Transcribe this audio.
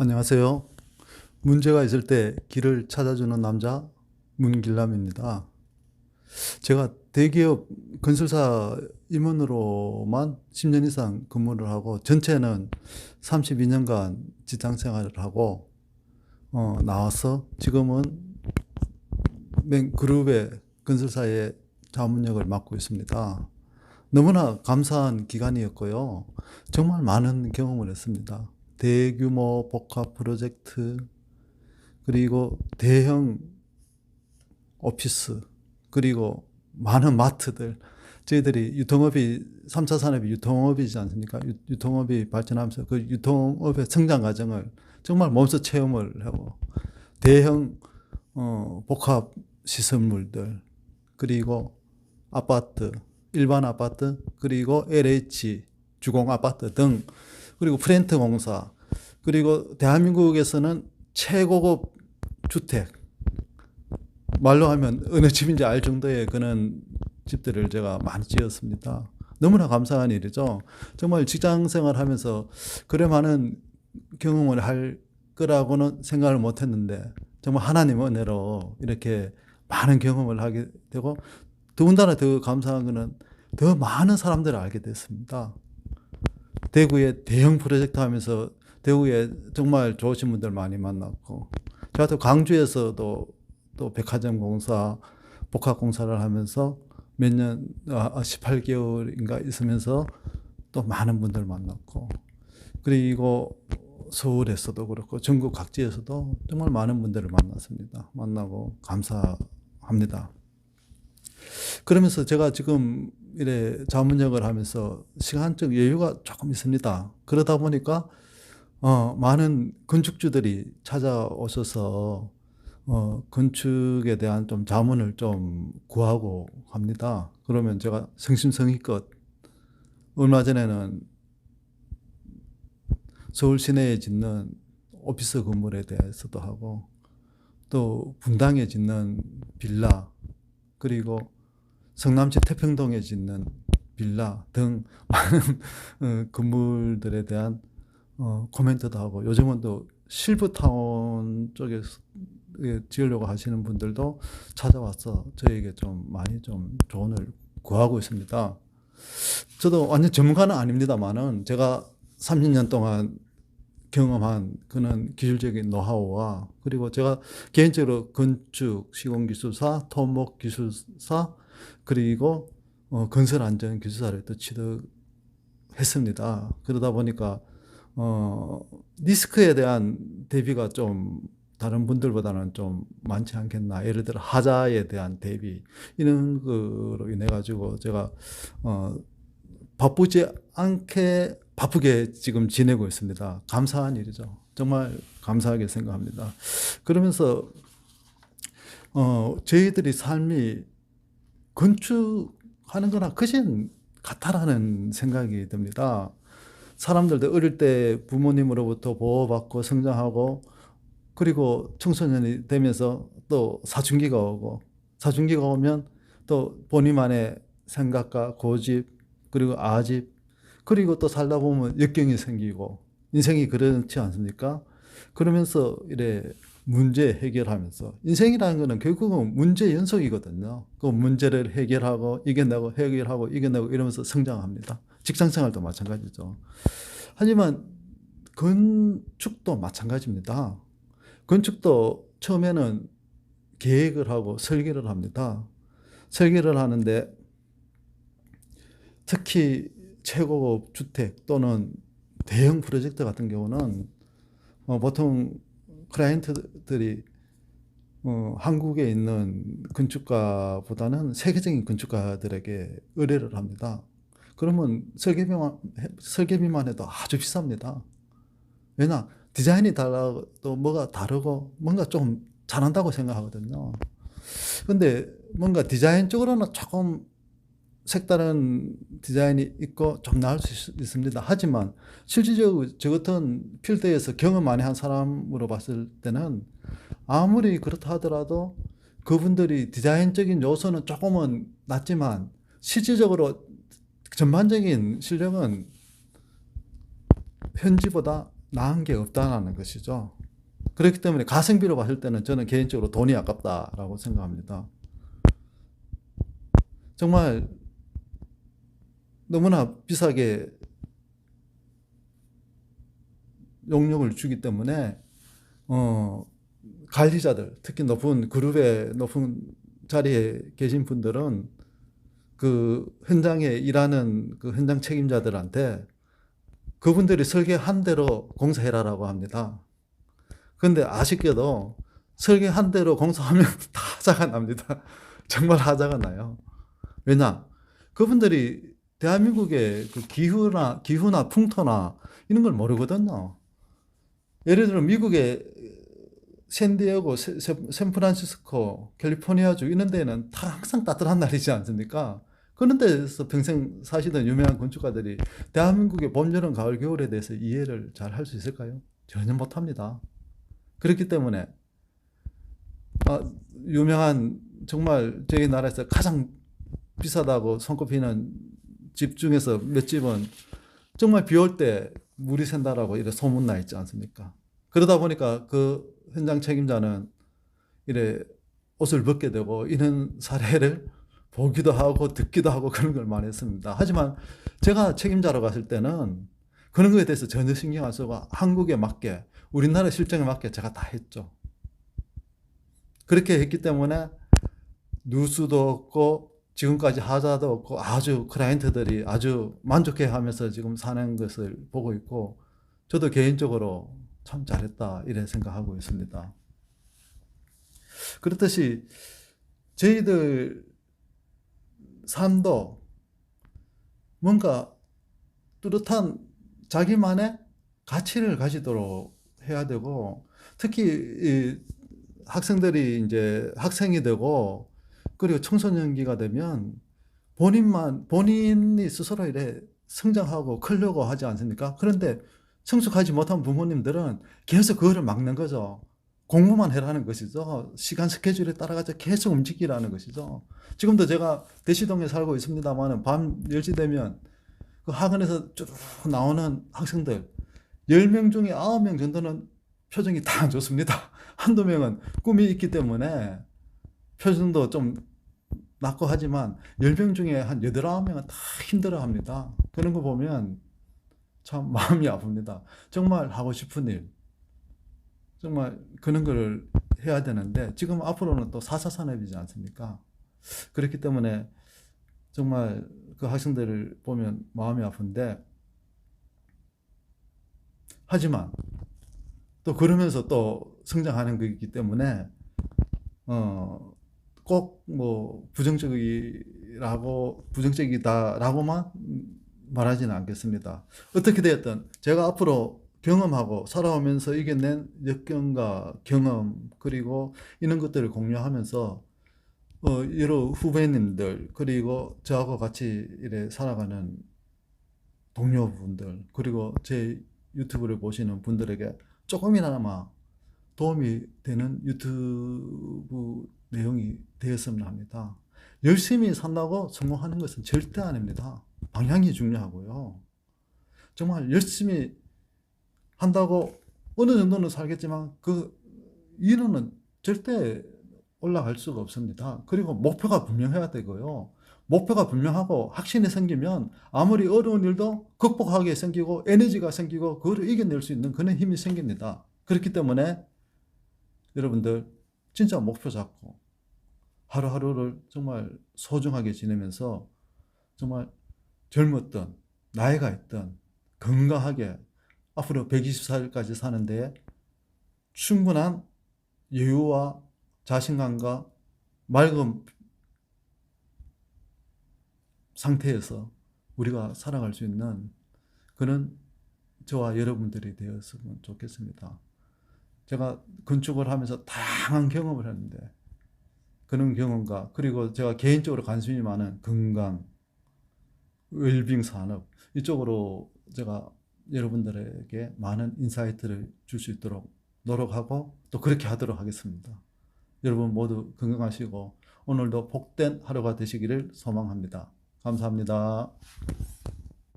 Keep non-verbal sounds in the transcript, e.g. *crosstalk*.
안녕하세요. 문제가 있을 때 길을 찾아주는 남자 문길남입니다. 제가 대기업 건설사 임원으로만 10년 이상 근무를 하고 전체는 32년간 직장 생활을 하고 어, 나와서 지금은 맹 그룹의 건설사의 자문역을 맡고 있습니다. 너무나 감사한 기간이었고요. 정말 많은 경험을 했습니다. 대규모 복합 프로젝트, 그리고 대형 오피스, 그리고 많은 마트들. 저희들이 유통업이, 3차 산업이 유통업이지 않습니까? 유- 유통업이 발전하면서 그 유통업의 성장 과정을 정말 몸소 체험을 하고, 대형, 어, 복합 시설물들, 그리고 아파트, 일반 아파트, 그리고 LH 주공 아파트 등, 그리고 프렌트 공사, 그리고 대한민국에서는 최고급 주택, 말로 하면 어느 집인지 알 정도의 그런 집들을 제가 많이 지었습니다. 너무나 감사한 일이죠. 정말 직장 생활하면서 그래 많은 경험을 할 거라고는 생각을 못 했는데 정말 하나님 은혜로 이렇게 많은 경험을 하게 되고 더군다나 더 감사한 거는 더 많은 사람들을 알게 됐습니다. 대구에 대형 프로젝트 하면서 대구에 정말 좋으신 분들 많이 만났고 또 광주에서도 또 백화점 공사 복합 공사를 하면서 몇 년, 아, 18개월인가 있으면서 또 많은 분들 만났고 그리고 서울에서도 그렇고 전국 각지에서도 정말 많은 분들을 만났습니다. 만나고 감사합니다. 그러면서 제가 지금 이래 자문역을 하면서 시간적 여유가 조금 있습니다. 그러다 보니까 어, 많은 건축주들이 찾아오셔서 어, 건축에 대한 좀 자문을 좀 구하고 합니다. 그러면 제가 성심성의껏 얼마 전에는 서울 시내에 짓는 오피스 건물에 대해서도 하고 또 분당에 짓는 빌라 그리고 성남시 태평동에 짓는 빌라 등 많은 어, 건물들에 대한 어, 코멘트도 하고 요즘은 또 실버타운 쪽에 지으려고 하시는 분들도 찾아와서 저에게 좀 많이 좀 조언을 구하고 있습니다. 저도 완전 전문가는 아닙니다만은 제가 30년 동안 경험한 그런 기술적인 노하우와 그리고 제가 개인적으로 건축 시공기술사, 토목 기술사 그리고 어, 건설 안전 기술사를 또 취득했습니다. 그러다 보니까 어, 리스크에 대한 대비가 좀 다른 분들보다는 좀 많지 않겠나. 예를 들어 하자에 대한 대비 이런 거로 인해 가지고 제가 어, 바쁘지 않게 바쁘게 지금 지내고 있습니다. 감사한 일이죠. 정말 감사하게 생각합니다. 그러면서 어, 저희들이 삶이 건축하는 거나 그진 같다라는 생각이 듭니다. 사람들도 어릴 때 부모님으로부터 보호받고 성장하고 그리고 청소년이 되면서 또 사춘기가 오고 사춘기가 오면 또 본인만의 생각과 고집 그리고 아집 그리고 또 살다 보면 역경이 생기고 인생이 그렇지 않습니까? 그러면서 이래 문제 해결하면서 인생이라는 거는 결국은 문제 연속이거든요. 그 문제를 해결하고 이겨내고 해결하고 이겨내고 이러면서 성장합니다. 직장 생활도 마찬가지죠. 하지만 건축도 마찬가지입니다. 건축도 처음에는 계획을 하고 설계를 합니다. 설계를 하는데 특히 최고급 주택 또는 대형 프로젝트 같은 경우는 어, 보통 클라이언트들이 어, 한국에 있는 건축가보다는 세계적인 건축가들에게 의뢰를 합니다. 그러면 설계비만, 설계비만 해도 아주 비쌉니다. 왜냐, 디자인이 달라도 뭐가 다르고 뭔가 좀 잘한다고 생각하거든요. 근데 뭔가 디자인적으로는 조금 색다른 디자인이 있고 좀 나을 수 있- 있습니다. 하지만 실질적으로 저 같은 필드에서 경험 많이 한 사람으로 봤을 때는 아무리 그렇다 하더라도 그분들이 디자인적인 요소는 조금은 낮지만 실질적으로 전반적인 실력은 현지보다 나은 게 없다는 것이죠. 그렇기 때문에 가성비로 봤을 때는 저는 개인적으로 돈이 아깝다라고 생각합니다. 정말 너무나 비싸게 용역을 주기 때문에 어, 관리자들 특히 높은 그룹의 높은 자리에 계신 분들은 그 현장에 일하는 그 현장 책임자들한테 그분들이 설계한 대로 공사해라라고 합니다. 그런데 아쉽게도 설계한 대로 공사하면 *laughs* 다 하자가 납니다. *laughs* 정말 하자가 나요. 왜냐? 그분들이 대한민국의 그 기후나 기후나 풍토나 이런 걸 모르거든요. 예를 들어 미국의 샌디에고, 샌프란시스코, 캘리포니아주 이런 데는 다 항상 따뜻한 날이지 않습니까? 그런 데서 평생 사시던 유명한 건축가들이 대한민국의 봄, 여름, 가을, 겨울에 대해서 이해를 잘 할 수 있을까요? 전혀 못합니다. 그렇기 때문에 아, 유명한 정말 저희 나라에서 가장 비싸다고 손꼽히는 집 중에서 몇 집은 정말 비 올 때 물이 샌다라고 이래 소문 나 있지 않습니까? 그러다 보니까 그 현장 책임자는 이래 옷을 벗게 되고 이런 사례를 보기도 하고 듣기도 하고 그런 걸 많이 했습니다. 하지만 제가 책임자로 갔을 때는 그런 거에 대해서 전혀 신경 안 쓰고 한국에 맞게 우리나라 실정에 맞게 제가 다 했죠. 그렇게 했기 때문에 누수도 없고 지금까지 하자도 없고 아주 클라이언트들이 아주 만족해 하면서 지금 사는 것을 보고 있고 저도 개인적으로 참 잘했다 이래 생각하고 있습니다. 그렇듯이 저희들 삶도 뭔가 뚜렷한 자기만의 가치를 가지도록 해야 되고 특히 이 학생들이 이제 학생이 되고 그리고 청소년기가 되면 본인만 본인이 스스로 이래 성장하고 크려고 하지 않습니까? 그런데 성숙하지 못한 부모님들은 계속 그거를 막는 거죠. 공부만 해라는 것이죠. 시간 스케줄에 따라가서 계속 움직이라는 것이죠. 지금도 제가 대시동에 살고 있습니다만은 밤 10시 되면 그 학원에서 쭉 나오는 학생들 10명 중에 9명 정도는 표정이 다 안 좋습니다. *laughs* 한두 명은 꿈이 있기 때문에 표정도 좀 낮고 하지만 10명 중에 한 8, 9명은 다 힘들어 합니다. 그런 거 보면 참 마음이 아픕니다. 정말 하고 싶은 일, 정말 그런 걸 해야 되는데 지금 앞으로는 또 4차 산업이지 않습니까? 그렇기 때문에 정말 그 학생들을 보면 마음이 아픈데 하지만 또 그러면서 또 성장하는 거기 때문에 어, 꼭 뭐 부정적이라고 부정적이다라고만 말하지는 않겠습니다. 어떻게 되었든 제가 앞으로 경험하고 살아오면서 이겨낸 역경과 경험 그리고 이런 것들을 공유하면서 어, 여러 후배님들 그리고 저하고 같이 이래 살아가는 동료분들 그리고 제 유튜브를 보시는 분들에게 조금이나마 도움이 되는 유튜브 내용이 되었으면 합니다. 열심히 산다고 성공하는 것은 절대 아닙니다. 방향이 중요하고요. 정말 열심히 한다고 어느 정도는 살겠지만 그 이론은 절대 올라갈 수가 없습니다. 그리고 목표가 분명해야 되고요. 목표가 분명하고 확신이 생기면 아무리 어려운 일도 극복하게 생기고 에너지가 생기고 그걸 이겨낼 수 있는 그런 힘이 생깁니다. 그렇기 때문에 여러분들 진짜 목표 잡고 하루하루를 정말 소중하게 지내면서 정말 젊었던 나이가 있던 건강하게 앞으로 120살까지 사는데 충분한 여유와 자신감과 맑은 상태에서 우리가 살아갈 수 있는 그런 저와 여러분들이 되었으면 좋겠습니다. 제가 건축을 하면서 다양한 경험을 했는데 그런 경험과 그리고 제가 개인적으로 관심이 많은 건강, 웰빙 산업 이쪽으로 제가 여러분들에게 많은 인사이트를 줄 수 있도록 노력하고 또 그렇게 하도록 하겠습니다. 여러분 모두 건강하시고 오늘도 복된 하루가 되시기를 소망합니다. 감사합니다.